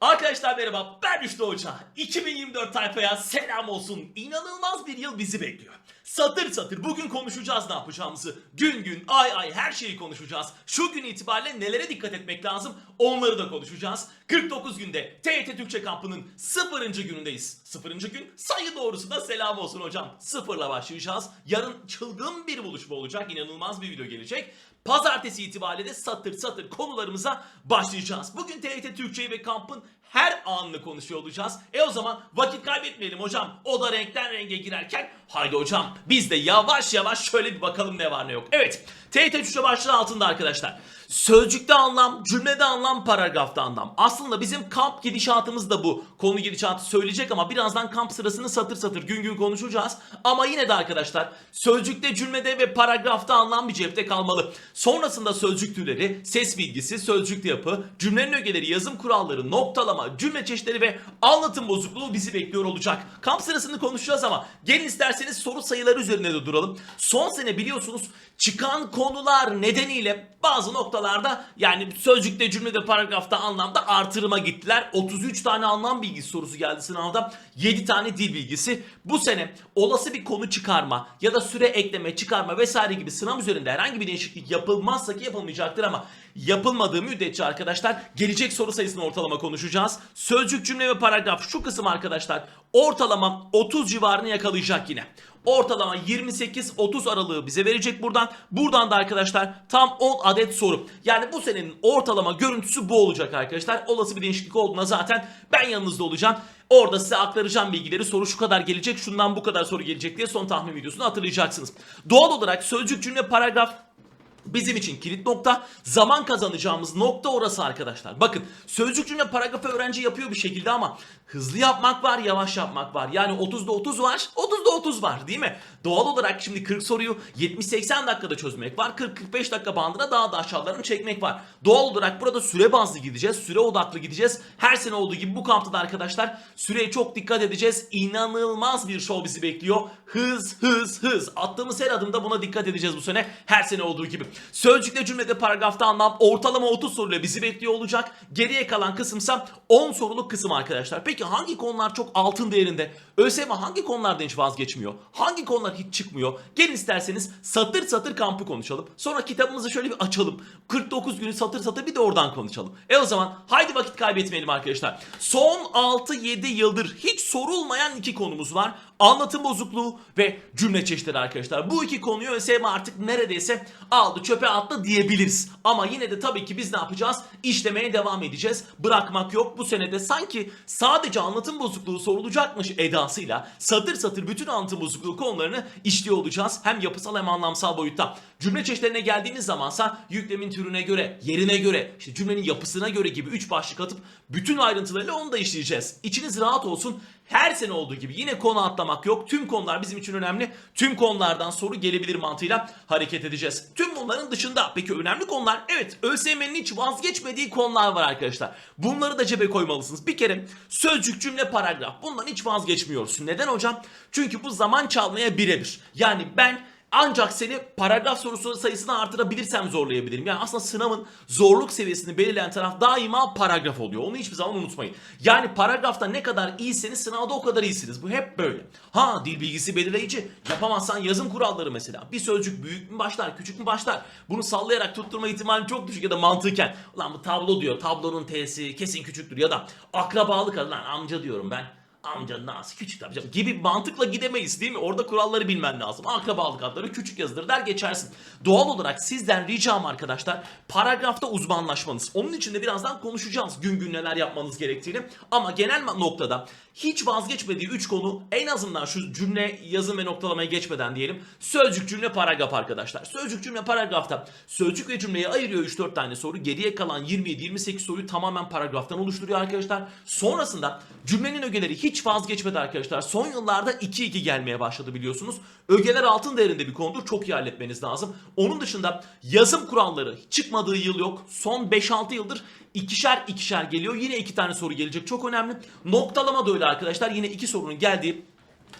Arkadaşlar merhaba ben Rüştü Hoca. 2024 tayfaya selam olsun. İnanılmaz bir yıl bizi bekliyor. Satır satır bugün konuşacağız ne yapacağımızı. Gün gün ay ay her şeyi konuşacağız. Şu gün itibariyle nelere dikkat etmek lazım onları da konuşacağız. 49 günde TYT Türkçe kampının 0. günündeyiz. 0. gün sayı doğrusu da selam olsun hocam. Sıfırla başlayacağız. Yarın çılgın bir buluşma olacak. İnanılmaz bir video gelecek. Pazartesi itibariyle de satır satır konularımıza başlayacağız. Bugün TRT Türkçeyi ve kampın her anını konuşuyor olacağız. E o zaman vakit kaybetmeyelim hocam. O da renkten renge girerken haydi hocam biz de yavaş yavaş şöyle bir bakalım ne var ne yok. Evet TRT Türkçe başlığı altında arkadaşlar. Sözcükte anlam, cümlede anlam, paragrafta anlam. Aslında bizim kamp gidişatımız da bu. Konu gidişatı söyleyecek ama birazdan kamp sırasını satır satır gün gün konuşacağız. Ama yine de arkadaşlar sözcükte, cümlede ve paragrafta anlam bir cepte kalmalı. Sonrasında sözcük türleri, ses bilgisi, sözcük yapı, cümlenin ögeleri, yazım kuralları, noktalama, cümle çeşitleri ve anlatım bozukluğu bizi bekliyor olacak. Kamp sırasını konuşacağız ama gelin isterseniz soru sayıları üzerine de duralım. Son sene biliyorsunuz çıkan konular nedeniyle bazı noktalarda yani sözcükte, cümlede, paragrafta, anlamda artırıma gittiler. 33 tane anlam bilgisi sorusu geldi sınavda. 7 tane dil bilgisi. Bu sene olası bir konu çıkarma ya da süre ekleme, çıkarma vesaire gibi sınav üzerinde herhangi bir değişiklik yapılmazsa ki yapılmayacaktır ama yapılmadığı müddetçe arkadaşlar gelecek soru sayısını ortalama konuşacağız. Sözcük, cümle ve paragraf şu kısım arkadaşlar ortalama 30 civarını yakalayacak yine. Ortalama 28-30 aralığı bize verecek buradan. Buradan da arkadaşlar tam 10 adet soru. Yani bu senenin ortalama görüntüsü bu olacak arkadaşlar. Olası bir değişiklik olduğunda zaten ben yanınızda olacağım. Orada size aktaracağım bilgileri soru şu kadar gelecek şundan bu kadar soru gelecek diye son tahmin videosunu hatırlayacaksınız. Doğal olarak sözcük cümle paragraf Bizim için kilit nokta zaman kazanacağımız nokta orası arkadaşlar. Bakın sözcük cümle paragrafı öğrenci yapıyor bir şekilde ama hızlı yapmak var yavaş yapmak var. Yani 30'da 30 var 30'da 30 var değil mi? Doğal olarak şimdi 40 soruyu 70-80 dakikada çözmek var. 40-45 dakika bandına daha da aşağılarını çekmek var. Doğal olarak burada süre bazlı gideceğiz. Süre odaklı gideceğiz. Her sene olduğu gibi bu kampta da arkadaşlar süreye çok dikkat edeceğiz. İnanılmaz bir show bizi bekliyor. Hız hız hız. Attığımız her adımda buna dikkat edeceğiz bu sene. Her sene olduğu gibi. Sözcükte cümlede paragrafta anlam ortalama 30 soruyla bizi bekliyor olacak. Geriye kalan kısımsa 10 soruluk kısım arkadaşlar. Peki hangi konular çok altın değerinde? ÖSYM hangi konulardan hiç vazgeçmiyor? Hangi konular hiç çıkmıyor? Gelin isterseniz satır satır kampı konuşalım. Sonra kitabımızı şöyle bir açalım. 49 günü satır satır bir de oradan konuşalım. E o zaman haydi vakit kaybetmeyelim arkadaşlar. Son 6-7 yıldır hiç sorulmayan iki konumuz var. Anlatım bozukluğu ve cümle çeşitleri arkadaşlar. Bu iki konuyu ÖSYM artık neredeyse aldı çöpe attı diyebiliriz. Ama yine de tabii ki biz ne yapacağız? İşlemeye devam edeceğiz. Bırakmak yok. Bu senede sanki sadece anlatım bozukluğu sorulacakmış edasıyla satır satır bütün anlatım bozukluğu konularını işliyor olacağız. Hem yapısal hem anlamsal boyutta. Cümle çeşitlerine geldiğimiz zamansa yüklemin türüne göre, yerine göre, işte cümlenin yapısına göre gibi 3 başlık atıp bütün ayrıntılarıyla onu da işleyeceğiz. İçiniz rahat olsun. Her sene olduğu gibi yine konu atlamak yok. Tüm konular bizim için önemli. Tüm konulardan soru gelebilir mantığıyla hareket edeceğiz. Tüm bunların dışında peki önemli konular evet ÖSYM'nin hiç vazgeçmediği konular var arkadaşlar. Bunları da cebe koymalısınız. Bir kere sözcük cümle paragraf bundan hiç vazgeçmiyorsun. Neden hocam? Çünkü bu zaman çalmaya birebir. Yani ben ancak seni paragraf sorusu sayısını artırabilirsem zorlayabilirim. Yani aslında sınavın zorluk seviyesini belirleyen taraf daima paragraf oluyor. Onu hiçbir zaman unutmayın. Yani paragrafta ne kadar iyiseniz sınavda o kadar iyisiniz. Bu hep böyle. Ha dil bilgisi belirleyici. Yapamazsan yazım kuralları mesela. Bir sözcük büyük mü başlar, küçük mü başlar? Bunu sallayarak tutturma ihtimali çok düşük ya da mantıken. Ulan bu tablo diyor. Tablonun t'si kesin küçüktür ya da akrabalık adı lan amca diyorum ben. Amca nasıl küçük tabii canım gibi mantıkla gidemeyiz değil mi? Orada kuralları bilmen lazım. Akrabalık adları küçük yazılır der geçersin. Doğal olarak sizden ricam arkadaşlar paragrafta uzmanlaşmanız. Onun için de birazdan konuşacağız gün gün neler yapmanız gerektiğini. Ama genel noktada hiç vazgeçmediği 3 konu en azından şu cümle yazım ve noktalamaya geçmeden diyelim. Sözcük cümle paragraf arkadaşlar. Sözcük cümle paragrafta sözcük ve cümleyi ayırıyor 3-4 tane soru. Geriye kalan 27-28 soruyu tamamen paragraftan oluşturuyor arkadaşlar. Sonrasında cümlenin ögeleri hiç vazgeçmedi arkadaşlar. Son yıllarda 2-2 gelmeye başladı biliyorsunuz. Ögeler altın değerinde bir konudur. Çok iyi halletmeniz lazım. Onun dışında yazım kuralları çıkmadığı yıl yok. Son 5-6 yıldır ikişer ikişer geliyor. Yine iki tane soru gelecek. Çok önemli. Noktalama da öyle arkadaşlar. Yine iki sorunun geldiği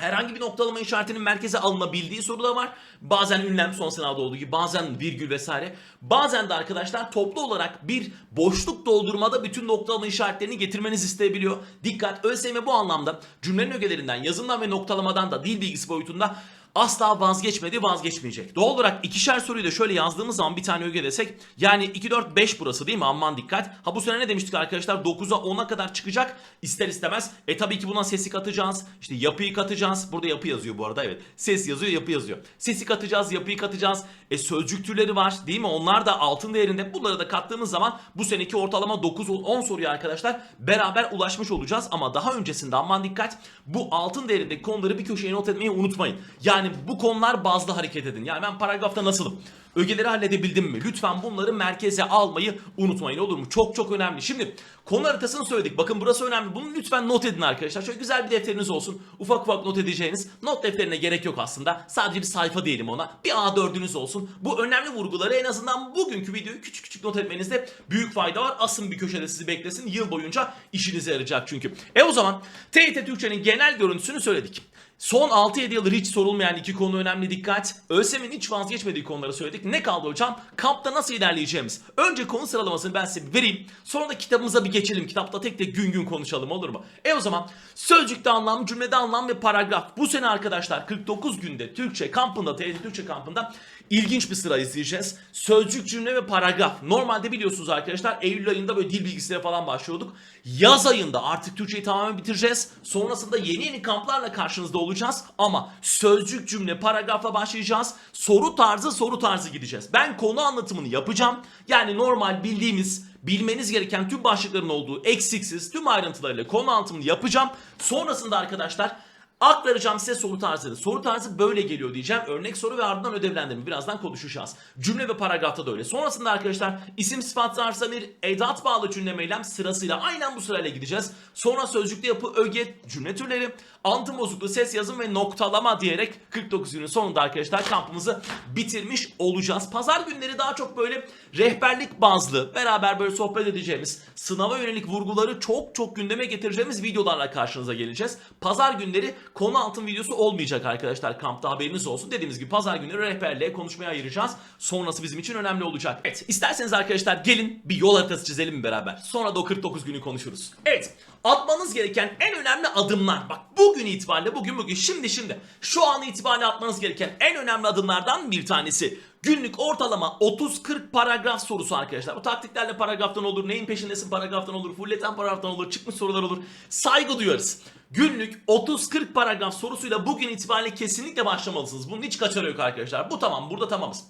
Herhangi bir noktalama işaretinin merkeze alınabildiği soru da var. Bazen ünlem son sınavda olduğu gibi bazen virgül vesaire. Bazen de arkadaşlar toplu olarak bir boşluk doldurmada bütün noktalama işaretlerini getirmeniz isteyebiliyor. Dikkat ÖSYM bu anlamda cümlenin ögelerinden, yazımdan ve noktalamadan da dil bilgisi boyutunda asla vazgeçmedi vazgeçmeyecek. Doğal olarak ikişer soruyu da şöyle yazdığımız zaman bir tane öge desek yani 2 4 5 burası değil mi? Aman dikkat. Ha bu sene ne demiştik arkadaşlar? 9'a 10'a kadar çıkacak ister istemez. E tabii ki buna sesi katacağız. İşte yapıyı katacağız. Burada yapı yazıyor bu arada evet. Ses yazıyor, yapı yazıyor. Sesi katacağız, yapıyı katacağız. E sözcük türleri var değil mi? Onlar da altın değerinde. Bunları da kattığımız zaman bu seneki ortalama 9-10 soruya arkadaşlar beraber ulaşmış olacağız. Ama daha öncesinde aman dikkat bu altın değerindeki konuları bir köşeye not etmeyi unutmayın. Yani bu konular bazlı hareket edin. Yani ben paragrafta nasılım? Ögeleri halledebildim mi? Lütfen bunları merkeze almayı unutmayın olur mu? Çok çok önemli. Şimdi konu haritasını söyledik. Bakın burası önemli. Bunu lütfen not edin arkadaşlar. Şöyle güzel bir defteriniz olsun. Ufak ufak not edeceğiniz. Not defterine gerek yok aslında. Sadece bir sayfa diyelim ona. Bir A4'ünüz olsun. Bu önemli vurguları en azından bugünkü videoyu küçük küçük not etmenizde büyük fayda var. Asın bir köşede sizi beklesin. Yıl boyunca işinize yarayacak çünkü. E o zaman TYT Türkçe'nin genel görüntüsünü söyledik. Son 6-7 yıldır hiç sorulmayan iki konu önemli dikkat. ÖSYM'in hiç vazgeçmediği konuları söyledik. Ne kaldı hocam? Kampta nasıl ilerleyeceğimiz. Önce konu sıralamasını ben size vereyim. Sonra da kitabımıza bir geçelim. Kitapta tek tek gün gün konuşalım olur mu? E o zaman sözcükte anlam, cümlede anlam ve paragraf. Bu sene arkadaşlar 49 günde Türkçe kampında, TRT Türkçe kampında ilginç bir sıra izleyeceğiz. Sözcük, cümle ve paragraf. Normalde biliyorsunuz arkadaşlar Eylül ayında böyle dil bilgisine falan başlıyorduk. Yaz ayında artık Türkçeyi tamamen bitireceğiz. Sonrasında yeni yeni kamplarla karşınızda olacağız. Ama sözcük, cümle, paragrafla başlayacağız. Soru tarzı soru tarzı gideceğiz. Ben konu anlatımını yapacağım. Yani normal bildiğimiz bilmeniz gereken tüm başlıkların olduğu eksiksiz tüm ayrıntılarıyla konu anlatımını yapacağım. Sonrasında arkadaşlar Aktaracağım size soru tarzını. Soru tarzı böyle geliyor diyeceğim. Örnek soru ve ardından ödevlendirme. Birazdan konuşacağız. Cümle ve paragrafta da öyle. Sonrasında arkadaşlar isim sıfat bir edat bağlı cümleme eylem sırasıyla aynen bu sırayla gideceğiz. Sonra sözcükte yapı, öge, cümle türleri, antım bozukluğu, ses yazım ve noktalama diyerek 49 günün sonunda arkadaşlar kampımızı bitirmiş olacağız. Pazar günleri daha çok böyle rehberlik bazlı beraber böyle sohbet edeceğimiz sınava yönelik vurguları çok çok gündeme getireceğimiz videolarla karşınıza geleceğiz. Pazar günleri konu altın videosu olmayacak arkadaşlar kampta haberiniz olsun. Dediğimiz gibi pazar günleri rehberliğe konuşmaya ayıracağız. Sonrası bizim için önemli olacak. Evet isterseniz arkadaşlar gelin bir yol haritası çizelim beraber. Sonra da o 49 günü konuşuruz. Evet atmanız gereken en önemli adımlar. Bak bugün itibariyle bugün bugün şimdi şimdi şu an itibariyle atmanız gereken en önemli adımlardan bir tanesi. Günlük ortalama 30-40 paragraf sorusu arkadaşlar. Bu taktiklerle paragraftan olur, neyin peşindesin paragraftan olur, fulleten paragraftan olur, çıkmış sorular olur. Saygı duyarız. Günlük 30-40 paragraf sorusuyla bugün itibariyle kesinlikle başlamalısınız. Bunun hiç kaçarı yok arkadaşlar. Bu tamam, burada tamamız.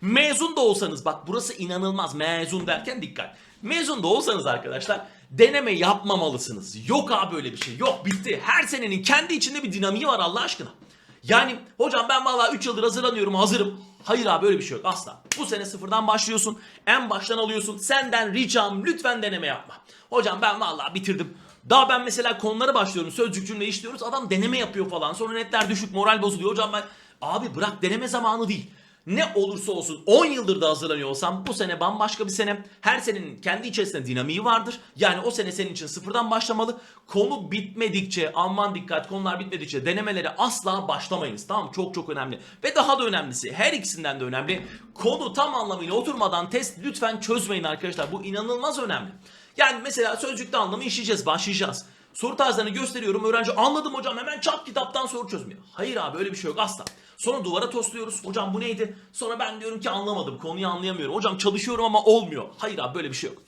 Mezun da olsanız bak burası inanılmaz mezun derken dikkat. Mezun da olsanız arkadaşlar deneme yapmamalısınız. Yok abi böyle bir şey. Yok bitti. Her senenin kendi içinde bir dinamiği var Allah aşkına. Yani hocam ben vallahi 3 yıldır hazırlanıyorum hazırım. Hayır abi böyle bir şey yok asla. Bu sene sıfırdan başlıyorsun. En baştan alıyorsun. Senden ricam lütfen deneme yapma. Hocam ben vallahi bitirdim. Daha ben mesela konulara başlıyorum. Sözcük cümle işliyoruz. Adam deneme yapıyor falan. Sonra netler düşük moral bozuluyor. Hocam ben abi bırak deneme zamanı değil. Ne olursa olsun 10 yıldır da hazırlanıyor olsam bu sene bambaşka bir sene. Her senenin kendi içerisinde dinamiği vardır. Yani o sene senin için sıfırdan başlamalı. Konu bitmedikçe aman dikkat konular bitmedikçe denemelere asla başlamayınız. Tamam? Çok çok önemli. Ve daha da önemlisi her ikisinden de önemli. Konu tam anlamıyla oturmadan test lütfen çözmeyin arkadaşlar. Bu inanılmaz önemli. Yani mesela sözcükte anlamı işleyeceğiz, başlayacağız. Soru tarzlarını gösteriyorum. Öğrenci anladım hocam hemen çat kitaptan soru çözmüyor. Hayır abi öyle bir şey yok asla. Sonra duvara tosluyoruz. Hocam bu neydi? Sonra ben diyorum ki anlamadım. Konuyu anlayamıyorum. Hocam çalışıyorum ama olmuyor. Hayır abi böyle bir şey yok.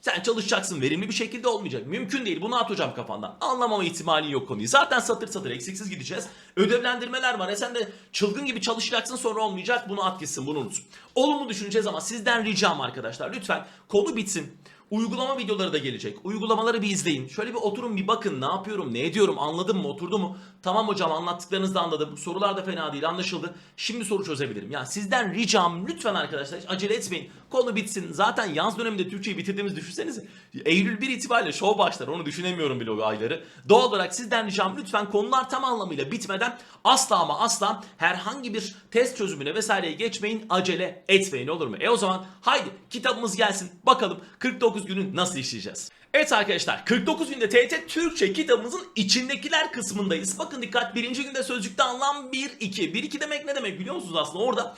Sen çalışacaksın verimli bir şekilde olmayacak. Mümkün değil bunu at hocam kafandan. Anlamama ihtimalin yok konuyu. Zaten satır satır eksiksiz gideceğiz. Ödevlendirmeler var. E sen de çılgın gibi çalışacaksın sonra olmayacak. Bunu at gitsin bunu unut. Olumlu düşüneceğiz ama sizden ricam arkadaşlar. Lütfen konu bitsin. Uygulama videoları da gelecek. Uygulamaları bir izleyin. Şöyle bir oturun bir bakın ne yapıyorum, ne ediyorum, anladım mı, oturdu mu? Tamam hocam anlattıklarınızı anladım. Sorular da fena değil, anlaşıldı. Şimdi soru çözebilirim. Yani sizden ricam lütfen arkadaşlar hiç acele etmeyin. Konu bitsin. Zaten yaz döneminde Türkçeyi bitirdiğimizi düşünsenize. Eylül 1 itibariyle show başlar. Onu düşünemiyorum bile o ayları. Doğal olarak sizden ricam lütfen konular tam anlamıyla bitmeden asla ama asla herhangi bir test çözümüne vesaireye geçmeyin. Acele etmeyin olur mu? E o zaman haydi kitabımız gelsin. Bakalım 49 günü nasıl işleyeceğiz? Evet arkadaşlar 49 günde TYT Türkçe kitabımızın içindekiler kısmındayız. Bakın dikkat birinci günde sözcükte anlam 1 2. 1 2 demek ne demek biliyor musunuz aslında orada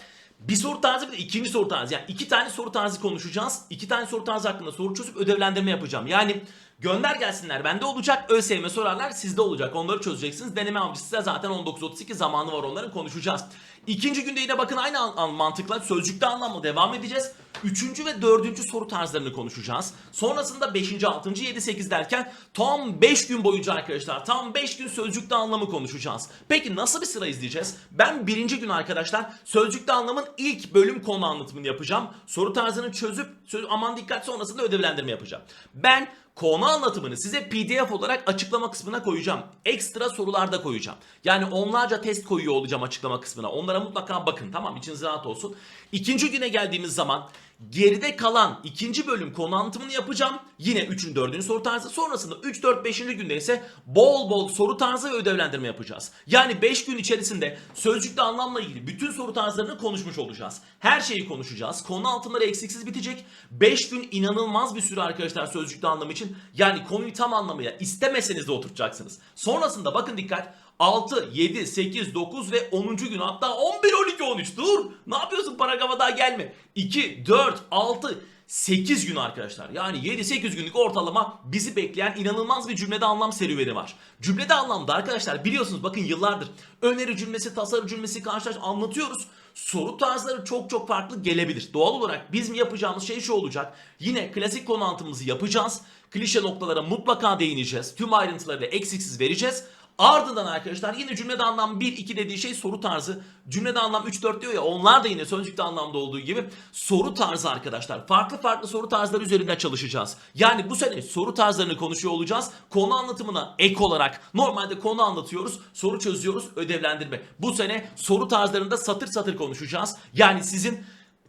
bir soru tarzı bir de ikinci soru tarzı. Yani iki tane soru tarzı konuşacağız. İki tane soru tarzı hakkında soru çözüp ödevlendirme yapacağım. Yani gönder gelsinler bende olacak. ÖSYM sorarlar sizde olacak. Onları çözeceksiniz. Deneme avcısı zaten 19.32 zamanı var onların konuşacağız. İkinci günde yine bakın aynı an- an- mantıkla sözcükte anlamla devam edeceğiz. Üçüncü ve dördüncü soru tarzlarını konuşacağız. Sonrasında beşinci, altıncı, yedi, sekiz derken tam 5 gün boyunca arkadaşlar tam 5 gün sözcükte anlamı konuşacağız. Peki nasıl bir sıra izleyeceğiz? Ben birinci gün arkadaşlar sözcükte anlamın ilk bölüm konu anlatımını yapacağım. Soru tarzını çözüp söz, aman dikkat sonrasında ödevlendirme yapacağım. Ben konu anlatımını size pdf olarak açıklama kısmına koyacağım. Ekstra sorular da koyacağım. Yani onlarca test koyuyor olacağım açıklama kısmına. Onlara mutlaka bakın tamam içiniz rahat olsun. İkinci güne geldiğimiz zaman geride kalan ikinci bölüm konu anlatımını yapacağım. Yine 3. 4. soru tarzı. Sonrasında 3, 4, 5. günde ise bol bol soru tarzı ve ödevlendirme yapacağız. Yani 5 gün içerisinde sözcükte anlamla ilgili bütün soru tarzlarını konuşmuş olacağız. Her şeyi konuşacağız. Konu altımları eksiksiz bitecek. 5 gün inanılmaz bir süre arkadaşlar sözcükte anlam için. Yani konuyu tam anlamaya istemeseniz de oturtacaksınız. Sonrasında bakın dikkat 6, 7, 8, 9 ve 10. gün hatta 11, 12, 13 dur. Ne yapıyorsun paragrafa daha gelme. 2, 4, 6, 8 gün arkadaşlar. Yani 7-8 günlük ortalama bizi bekleyen inanılmaz bir cümlede anlam serüveni var. Cümlede anlamda arkadaşlar biliyorsunuz bakın yıllardır öneri cümlesi, tasarı cümlesi karşılaş anlatıyoruz. Soru tarzları çok çok farklı gelebilir. Doğal olarak bizim yapacağımız şey şu olacak. Yine klasik konu anlatımımızı yapacağız. Klişe noktalara mutlaka değineceğiz. Tüm ayrıntıları da eksiksiz vereceğiz. Ardından arkadaşlar yine cümlede anlam 1 2 dediği şey soru tarzı. Cümlede anlam 3 4 diyor ya onlar da yine sözcükte anlamda olduğu gibi soru tarzı arkadaşlar. Farklı farklı soru tarzları üzerinde çalışacağız. Yani bu sene soru tarzlarını konuşuyor olacağız. Konu anlatımına ek olarak normalde konu anlatıyoruz, soru çözüyoruz, ödevlendirme. Bu sene soru tarzlarında satır satır konuşacağız. Yani sizin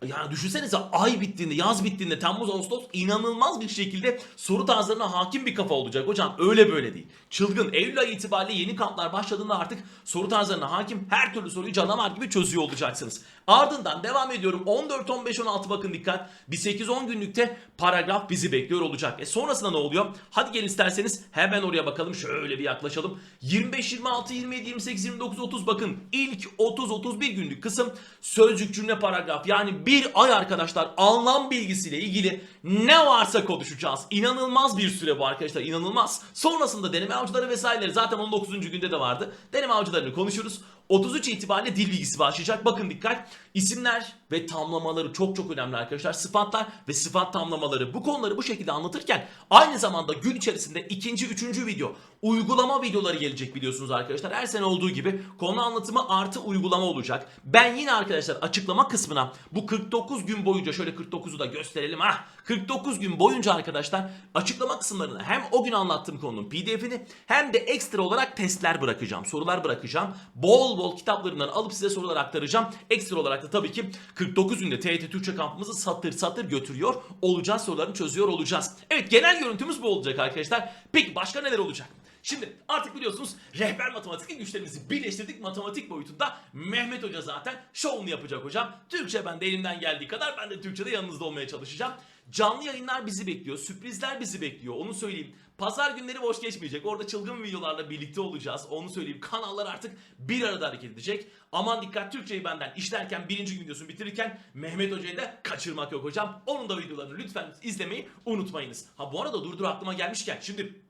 yani düşünsenize ay bittiğinde, yaz bittiğinde, Temmuz, Ağustos inanılmaz bir şekilde soru tarzlarına hakim bir kafa olacak hocam. Öyle böyle değil. Çılgın. Eylül ayı itibariyle yeni kamplar başladığında artık soru tarzlarına hakim her türlü soruyu canavar gibi çözüyor olacaksınız. Ardından devam ediyorum. 14, 15, 16 bakın dikkat. Bir 8-10 günlükte paragraf bizi bekliyor olacak. E sonrasında ne oluyor? Hadi gelin isterseniz hemen oraya bakalım. Şöyle bir yaklaşalım. 25, 26, 27, 28, 29, 30 bakın. İlk 30-31 günlük kısım sözcük cümle paragraf. Yani bir ay arkadaşlar anlam bilgisiyle ilgili ne varsa konuşacağız. İnanılmaz bir süre bu arkadaşlar. inanılmaz. Sonrasında deneme avcıları vesaireleri zaten 19. günde de vardı. Deneme avcılarını konuşuruz. 33 itibariyle dil bilgisi başlayacak. Bakın dikkat. İsimler ve tamlamaları çok çok önemli arkadaşlar. Sıfatlar ve sıfat tamlamaları. Bu konuları bu şekilde anlatırken aynı zamanda gün içerisinde ikinci, üçüncü video uygulama videoları gelecek biliyorsunuz arkadaşlar. Her sene olduğu gibi konu anlatımı artı uygulama olacak. Ben yine arkadaşlar açıklama kısmına bu 49 gün boyunca şöyle 49'u da gösterelim ha. 49 gün boyunca arkadaşlar açıklama kısımlarına hem o gün anlattığım konunun pdf'ini hem de ekstra olarak testler bırakacağım. Sorular bırakacağım. Bol bol kitaplarından alıp size sorular aktaracağım. Ekstra olarak da tabii ki 49 günde TYT Türkçe kampımızı satır satır götürüyor olacağız. Sorularını çözüyor olacağız. Evet genel görüntümüz bu olacak arkadaşlar. Peki başka neler olacak? Şimdi artık biliyorsunuz rehber matematik güçlerimizi birleştirdik matematik boyutunda. Mehmet Hoca zaten şovunu yapacak hocam. Türkçe ben de elimden geldiği kadar ben de Türkçe'de yanınızda olmaya çalışacağım. Canlı yayınlar bizi bekliyor. Sürprizler bizi bekliyor. Onu söyleyeyim. Pazar günleri boş geçmeyecek. Orada çılgın videolarla birlikte olacağız. Onu söyleyeyim. Kanallar artık bir arada hareket edecek. Aman dikkat Türkçeyi benden işlerken birinci gün videosunu bitirirken Mehmet Hoca'yı da kaçırmak yok hocam. Onun da videolarını lütfen izlemeyi unutmayınız. Ha bu arada durdur aklıma gelmişken şimdi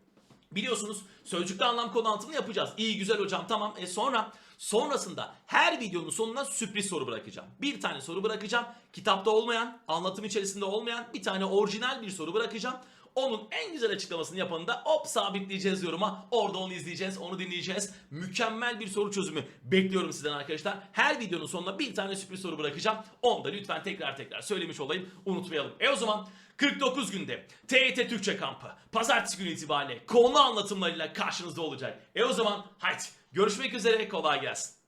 Biliyorsunuz sözcükte anlam konu anlatımını yapacağız. İyi güzel hocam tamam. E sonra sonrasında her videonun sonuna sürpriz soru bırakacağım. Bir tane soru bırakacağım. Kitapta olmayan, anlatım içerisinde olmayan bir tane orijinal bir soru bırakacağım. Onun en güzel açıklamasını yapanı da hop sabitleyeceğiz yoruma. Orada onu izleyeceğiz, onu dinleyeceğiz. Mükemmel bir soru çözümü bekliyorum sizden arkadaşlar. Her videonun sonuna bir tane sürpriz soru bırakacağım. Onu da lütfen tekrar tekrar söylemiş olayım. Unutmayalım. E o zaman 49 günde TYT Türkçe kampı pazartesi günü itibariyle konu anlatımlarıyla karşınızda olacak. E o zaman haydi görüşmek üzere kolay gelsin.